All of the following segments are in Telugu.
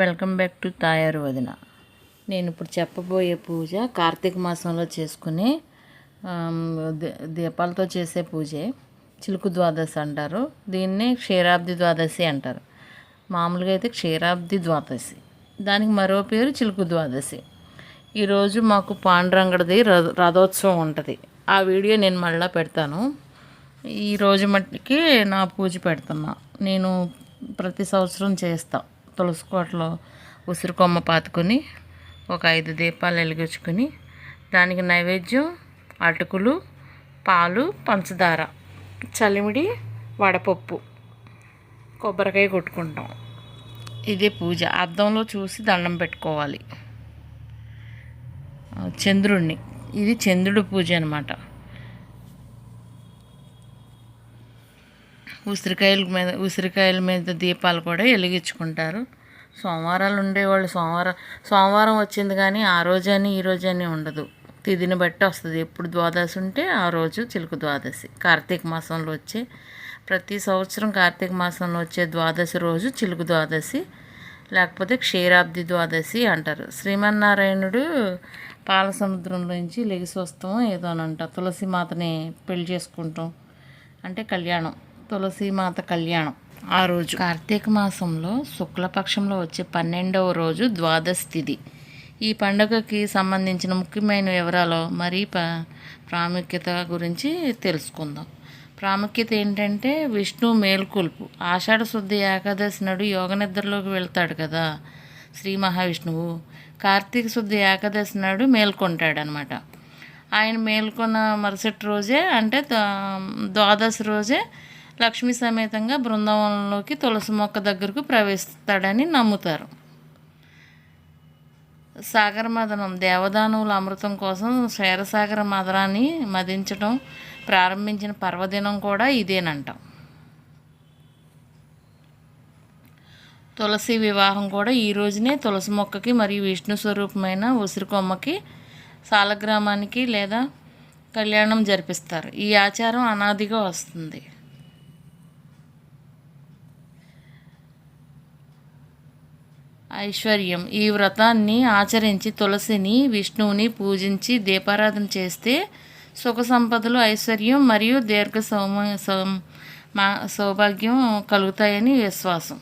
వెల్కమ్ బ్యాక్ టు తాయారు వదిన. నేను ఇప్పుడు చెప్పబోయే పూజ కార్తీక మాసంలో చేసుకునే దీపాలతో చేసే పూజే. చిలుకు ద్వాదశి అంటారు. దీన్నే క్షీరాబ్ది ద్వాదశి అంటారు. మామూలుగా అయితే క్షీరాబ్ది ద్వాదశి. దానికి మరో పేరు చిలుకు ద్వాదశి. ఈరోజు మాకు పాండురంగడిది రథ రథోత్సవం ఉంటుంది. ఆ వీడియో నేను మళ్ళీ పెడతాను. ఈరోజు మట్టికి నా పూజ పెడుతున్నా. నేను ప్రతి సంవత్సరం చేస్తాను తులసి కోటలో ఉసిరి కొమ్మ పాతుకొని ఒక ఐదు దీపాలు వెలిగించుకొని దానికి నైవేద్యం అటుకులు పాలు పంచదార చలిమిడి వడపప్పు కొబ్బరికాయ కొట్టుకుంటాం. ఇదే పూజ. అద్దంలో చూసి దండం పెట్టుకోవాలి. చంద్రుణ్ణి. ఇది చంద్రుడి పూజ అనమాట ఉసిరికాయల మీద ఉసిరికాయల మీద దీపాలు కూడా వెలిగించుకుంటారు. సోమవారాలు ఉండేవాళ్ళు. సోమవారం సోమవారం వచ్చింది కానీ ఆ రోజని ఈ రోజని ఉండదు. తిథిని బట్టి వస్తుంది. ఎప్పుడు ద్వాదశి ఉంటే ఆ రోజు చిలుకు ద్వాదశి. కార్తీక మాసంలో వచ్చే ప్రతి సంవత్సరం కార్తీక మాసంలో వచ్చే ద్వాదశి రోజు చిలుకు ద్వాదశి. లేకపోతే క్షీరాబ్ది ద్వాదశి అంటారు. శ్రీమన్నారాయణుడు పాల సముద్రంలోంచి లెగిసి వస్తాం ఏదో అని అంట తులసి మాతని పెళ్ళి చేసుకుంటాం. అంటే కళ్యాణం. తులసి మాత కళ్యాణం ఆ రోజు. కార్తీక మాసంలో శుక్లపక్షంలో వచ్చే పన్నెండవ రోజు ద్వాదశ తిథి ఈ పండుగకి సంబంధించిన ముఖ్యమైన వివరాలు మరీ ప ప్రాముఖ్యత గురించి తెలుసుకుందాం. ప్రాముఖ్యత ఏంటంటే విష్ణు మేల్కొల్పు. ఆషాఢ శుద్ధి ఏకాదశి నాడు యోగ నిద్రలోకి వెళ్తాడు కదా శ్రీ మహావిష్ణువు. కార్తీక శుద్ధి ఏకాదశి నాడు మేల్కొంటాడనమాట. ఆయన మేల్కొన్న మరుసటి రోజే అంటే దా- ద్వాదశి రోజే లక్ష్మీ సమేతంగా బృందావనంలోకి తులసి మొక్క దగ్గరకు ప్రవేశిస్తాడని నమ్ముతారు. సాగర మదనం దేవదానువుల అమృతం కోసం క్షీరసాగర మదనాన్ని మదించడం ప్రారంభించిన పర్వదినం కూడా ఇదేనంటాం. తులసి వివాహం కూడా ఈ రోజునే తులసి మొక్కకి మరియు విష్ణు స్వరూపమైన ఉసిరికొమ్మకి సాలగ్రామానికి లేదా కళ్యాణం జరిపిస్తారు. ఈ ఆచారం అనాదిగా వస్తుంది. ఐశ్వర్యం. ఈ వ్రతాన్ని ఆచరించి తులసిని విష్ణువుని పూజించి దీపారాధన చేస్తే సుఖ సంపదలు ఐశ్వర్యం మరియు దీర్ఘ సౌమ సౌ- మా- సౌభాగ్యం కలుగుతాయని విశ్వాసం.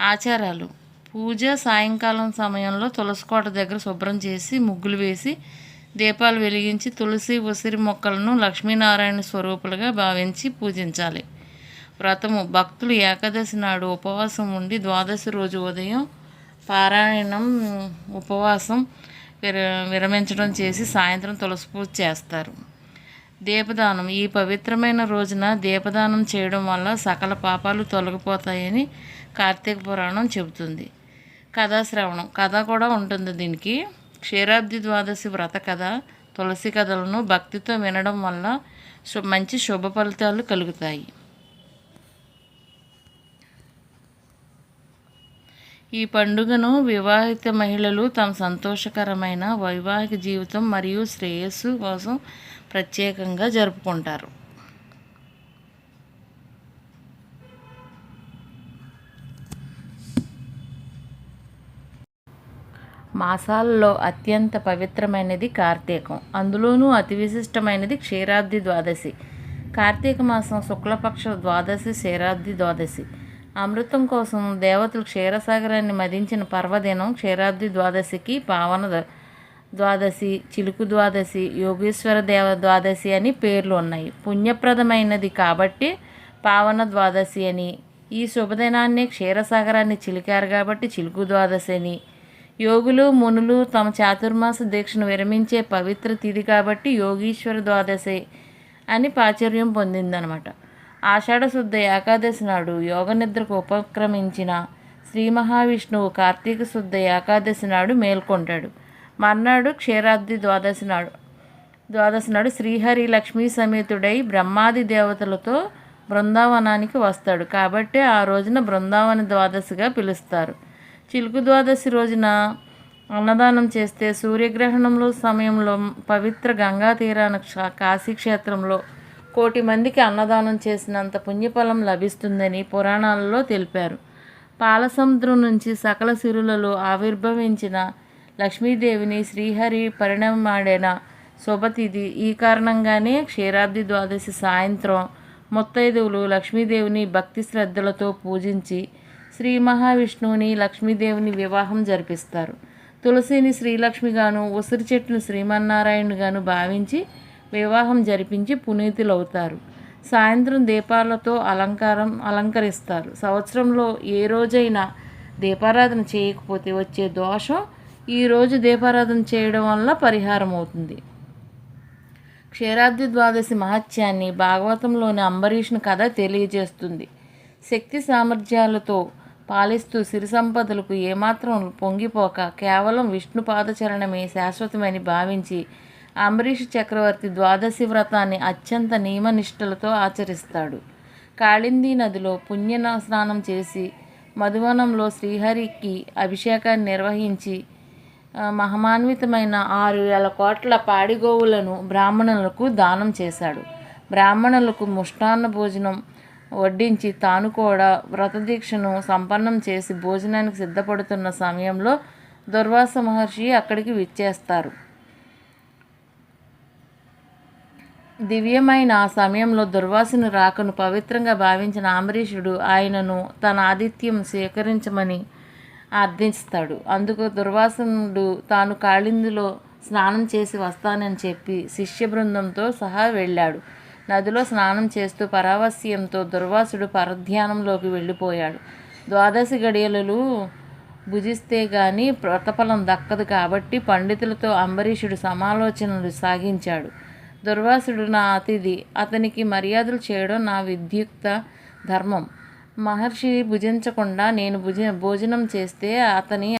ఆచారాలు. పూజ సాయంకాలం సమయంలో తులసి కోట దగ్గర శుభ్రం చేసి ముగ్గులు వేసి దీపాలు వెలిగించి తులసి ఉసిరి మొక్కలను లక్ష్మీనారాయణ స్వరూపులుగా భావించి పూజించాలి. వ్రతము. భక్తులు ఏకాదశి నాడు ఉపవాసం ఉండి ద్వాదశి రోజు ఉదయం పారాయణం ఉపవాసం విర విరమించడం చేసి సాయంత్రం తులసి పూజ చేస్తారు. దీపదానం ఈ పవిత్రమైన రోజున దీపదానం చేయడం వల్ల సకల పాపాలు తొలగిపోతాయని కార్తీక పురాణం చెబుతుంది. కథా శ్రవణం కథ కూడా ఉంటుంది దీనికి. క్షీరాబ్ది ద్వాదశి వ్రత కథ తులసి కథలను భక్తితో వినడం వల్ల మంచి శుభ ఫలితాలు కలుగుతాయి. ఈ పండుగను వివాహిత మహిళలు తమ సంతోషకరమైన వైవాహిక జీవితం మరియు శ్రేయస్సు కోసం ప్రత్యేకంగా జరుపుకుంటారు. మాసాలలో అత్యంత పవిత్రమైనది కార్తీకం. అందులోనూ అతి విశిష్టమైనది క్షీరాబ్ది ద్వాదశి. కార్తీక మాసం శుక్లపక్ష ద్వాదశి క్షీరాబ్ది ద్వాదశి. అమృతం కోసం దేవతలు క్షీరసాగరాన్ని మదించిన పర్వదినం క్షీరాబ్ది ద్వాదశికి పావన ద్వాదశి చిలుకు ద్వాదశి యోగేశ్వర దేవ ద్వాదశి అని పేర్లు ఉన్నాయి. పుణ్యప్రదమైనది కాబట్టి పావన ద్వాదశి అని. ఈ శుభదినాన్ని క్షీరసాగరాన్ని చిలికారు కాబట్టి చిలుకు ద్వాదశి అని. యోగులు మునులు తమ చాతుర్మాస దీక్షను విరమించే పవిత్ర తిథి కాబట్టి యోగీశ్వర ద్వాదశి అని ప్రాచుర్యం పొందిందనమాట. ఆషాఢ శుద్ధ ఏకాదశి నాడు యోగ నిద్రకు ఉపక్రమించిన శ్రీ మహావిష్ణువు కార్తీక శుద్ధ ఏకాదశి నాడు మేల్కొంటాడు. మర్నాడు క్షీరాబ్ది ద్వాదశి నాడు ద్వాదశి నాడు శ్రీహరి లక్ష్మీ సమేతుడై బ్రహ్మాది దేవతలతో బృందావనానికి వస్తాడు. కాబట్టి ఆ రోజున బృందావన ద్వాదశిగా పిలుస్తారు. చిలుకు ద్వాదశి రోజున అన్నదానం చేస్తే సూర్యగ్రహణంలో సమయంలో పవిత్ర గంగా తీరాన క్ష- కాశీ క్షేత్రంలో కోటి మందికి అన్నదానం చేసినంత పుణ్యఫలం లభిస్తుందని పురాణాలలో తెలిపారు. పాలసముద్రం నుంచి సకల సిరులలో ఆవిర్భవించిన లక్ష్మీదేవిని శ్రీహరి పరిణమాడిన శుభతిథి ఈ కారణంగానే క్షీరాబ్ది ద్వాదశి సాయంత్రం ముత్తైదువులు లక్ష్మీదేవిని భక్తి శ్రద్ధలతో పూజించి శ్రీ మహావిష్ణువుని లక్ష్మీదేవిని వివాహం జరిపిస్తారు. తులసిని శ్రీలక్ష్మిగాను ఉసిరి చెట్టును శ్రీమన్నారాయణుగాను భావించి వివాహం జరిపించి పునీతులవుతారు. సాయంత్రం దీపాలతో అలంకారం అలంకరిస్తారు. సంవత్సరంలో ఏ రోజైనా దీపారాధన చేయకపోతే వచ్చే దోషం ఈరోజు దీపారాధన చేయడం వల్ల పరిహారం అవుతుంది. క్షీరాద్రి ద్వాదశి మహత్యాన్ని భాగవతంలోని అంబరీషుని కథ తెలియజేస్తుంది. శక్తి సామర్థ్యాలతో పాలిస్తూ సిరి సంపదలకు ఏమాత్రం పొంగిపోక కేవలం విష్ణు పాదచరణమే శాశ్వతమని భావించి అంబరీష్ చక్రవర్తి ద్వాదశి వ్రతాన్ని అత్యంత నియమనిష్టలతో ఆచరిస్తాడు. కాళిందీ నదిలో పుణ్య స్నానం చేసి మధువనంలో శ్రీహరికి అభిషేకాన్ని నిర్వహించి మహమాన్వితమైన ఆరు వేల కోట్ల పాడిగోవులను బ్రాహ్మణులకు దానం చేశాడు. బ్రాహ్మణులకు ముష్టాన్న భోజనం వడ్డించి తాను కూడా వ్రతదీక్షను సంపన్నం చేసి భోజనానికి సిద్ధపడుతున్న సమయంలో దుర్వాస మహర్షి అక్కడికి విచ్చేస్తారు. దివ్యమైన ఆ సమయంలో దుర్వాసుని రాకను పవిత్రంగా భావించిన అంబరీషుడు ఆయనను తన ఆతిథ్యం స్వీకరించమని అర్థిస్తాడు అందుకు దుర్వాసనుడు తాను కాళిందులో స్నానం చేసి వస్తానని చెప్పి శిష్య బృందంతో సహా వెళ్ళాడు. నదిలో స్నానం చేస్తూ పరావస్యంతో దుర్వాసుడు పరధ్యానంలోకి వెళ్ళిపోయాడు. ద్వాదశి గడియలు భుజిస్తే గాని వ్రతఫలం దక్కదు కాబట్టి పండితులతో అంబరీషుడు సమాలోచనలు సాగించాడు. దుర్వాసుడు నా అతిథి. అతనికి మర్యాదలు చేయడం నా విద్యుక్త ధర్మం. మహర్షి భుజించకుండా నేను భుజ భోజనం చేస్తే అతని